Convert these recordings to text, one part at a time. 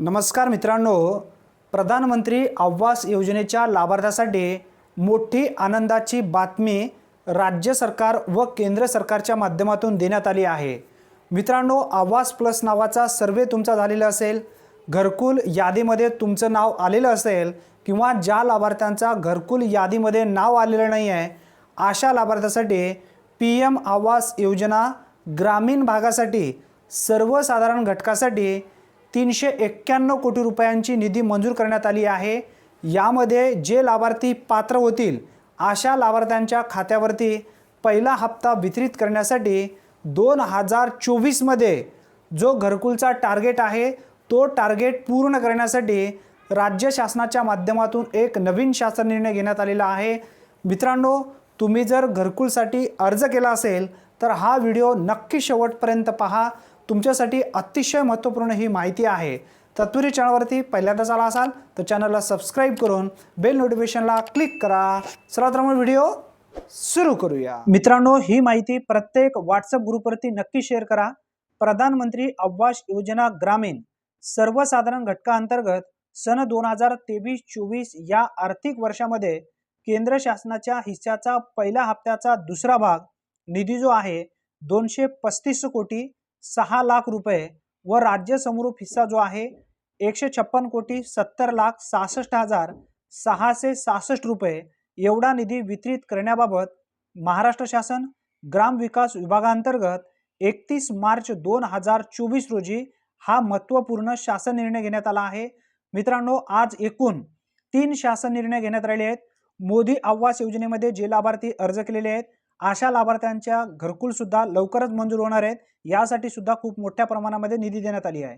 नमस्कार मित्रांनो प्रधानमंत्री आवास योजनेच्या लाभार्थ्यासाठी मोठी आनंदाची बातमी राज्य सरकार व केंद्र सरकारच्या माध्यमातून देण्यात आली आहे. मित्रांनो आवास प्लस नावाचा सर्वे तुमचा झालेला असेल घरकुल यादीमध्ये तुमचं नाव आलेलं असेल किंवा ज्या लाभार्थ्यांचा घरकुल यादीमध्ये नाव आलेलं नाही आहे अशा लाभार्थ्यासाठी पी एम आवास योजना ग्रामीण भागासाठी सर्वसाधारण घटकासाठी तीनशे एक्क्याण्णव कोटी रुपयांची निधी मंजूर करण्यात आली आहे. यामध्ये जे लाभार्थी पात्र होतील अशा लाभार्थ्यांच्या खात्यावरती पहिला हप्ता वितरित करण्यासाठी दोन हजार चोवीसमध्ये जो घरकुलचा टार्गेट आहे तो टार्गेट पूर्ण करण्यासाठी राज्य शासनाच्या माध्यमातून एक नवीन शासन निर्णय घेण्यात आलेला आहे. मित्रांनो तुम्ही जर घरकुलसाठी अर्ज केला असेल तर हा व्हिडिओ नक्की शेवटपर्यंत पहा. तुमच्यासाठी अतिशय महत्त्वपूर्ण ही माहिती आहे. तत्पुरी चॅनलवरती पहिल्यांदाच आला असाल तर चॅनलला सबस्क्राईब करून बेल नोटिफिकेशनला क्लिक करा. चला तर मग व्हिडिओ सुरू करूया. मित्रांनो ही माहिती प्रत्येक व्हॉट्सअप ग्रुपवरती नक्की शेअर करा. प्रधानमंत्री आवास योजना ग्रामीण सर्वसाधारण घटकाअंतर्गत सन दोन हजार तेवीस चोवीस या आर्थिक वर्षामध्ये केंद्र शासनाच्या हिस्साचा पहिल्या हप्त्याचा दुसरा भाग निधी जो आहे दोनशे पस्तीस कोटी सहा लाख रुपये व राज्य समरूप हिस्सा जो आहे एकशे छप्पन कोटी सत्तर लाख सहासष्ट हजार सहाशे सहासष्ट रुपये एवढा निधी वितरित करण्याबाबत महाराष्ट्र शासन ग्राम विकास विभागांतर्गत एकतीस मार्च दोन हजार चोवीस रोजी हा महत्त्वपूर्ण शासन निर्णय घेण्यात आला आहे. मित्रांनो आज एकूण तीन शासन निर्णय घेण्यात राहिले आहेत. मोदी आवास योजनेमध्ये जे लाभार्थी अर्ज केलेले आहेत अशा लाभार्थ्यांच्या घरकुलसुद्धा लवकरच मंजूर होणार आहेत. यासाठी सुद्धा खूप मोठ्या प्रमाणामध्ये निधी देण्यात आली आहे.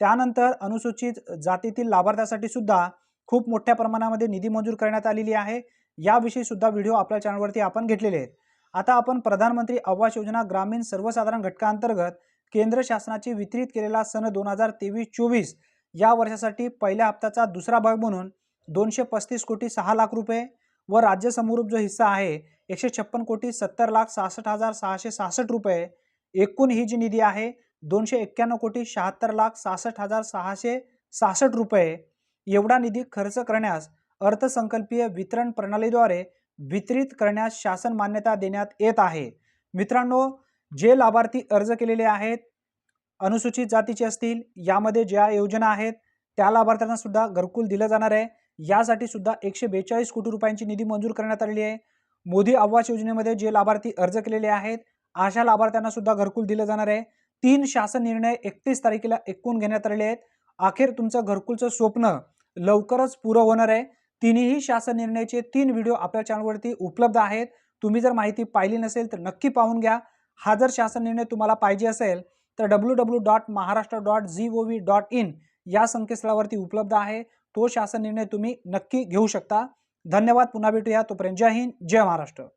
त्यानंतर अनुसूचित जातीतील लाभार्थ्यासाठी सुद्धा खूप मोठ्या प्रमाणामध्ये निधी मंजूर करण्यात आलेली आहे. याविषयी सुद्धा व्हिडिओ आपल्या चॅनलवरती आपण घेतलेले आहेत. आता आपण प्रधानमंत्री आवास योजना ग्रामीण सर्वसाधारण घटकांतर्गत केंद्र शासनाची वितरित केलेला सन दोन हजार तेवीस चोवीस या वर्षासाठी पहिल्या हप्त्याचा दुसरा भाग म्हणून दोनशे पस्तीस कोटी सहा लाख रुपये व राज्य समरूप जो हिस्सा आहे एकशे छप्पन कोटी सत्तर लाख सहासष्ट हजार सहाशे सहासष्ट रुपये. एकूण ही जी निधी आहे दोनशे एक्क्याण्णव कोटी शहात्तर लाख सहासष्ट हजार सहाशे सहासष्ट रुपये. एवढा निधी खर्च करण्यास अर्थसंकल्पीय वितरण प्रणालीद्वारे वितरित करण्यास शासन मान्यता देण्यात येत आहे. मित्रांनो जे लाभार्थी अर्ज केलेले आहेत अनुसूचित जातीचे असतील यामध्ये ज्या योजना आहेत त्या लाभार्थ्यांना सुद्धा घरकुल दिलं जाणार आहे. यासाठी सुद्धा एकशे बेचाळीस कोटी रुपयांची निधी मंजूर करण्यात आलेली आहे. मोदी आवास योजनेमध्ये जे लाभार्थी अर्ज केलेले आहेत अशा लाभार्थ्यांना सुद्धा घरकुल दिलं जाणार आहे. तीन शासन निर्णय एकतीस तारखेला एकूण घेण्यात आलेले आहेत. अखेर तुमचं घरकुलचं स्वप्न लवकरच पुरं होणार आहे. तिन्ही शासन निर्णयाचे तीन व्हिडिओ आपल्या चॅनलवरती उपलब्ध आहेत. तुम्ही जर माहिती पाहिली नसेल तर नक्की पाहून घ्या. हा जर शासन निर्णय तुम्हाला पाहिजे असेल तर W W dot Maharashtra dot G O V dot in या संकेतस्थळावरती उपलब्ध आहे. तो शासन निर्णय तुम्ही नक्की घेऊ शकता. धन्यवाद. पुन्हा भेटूया तोपर्यंत. जय हिंद जय महाराष्ट्र.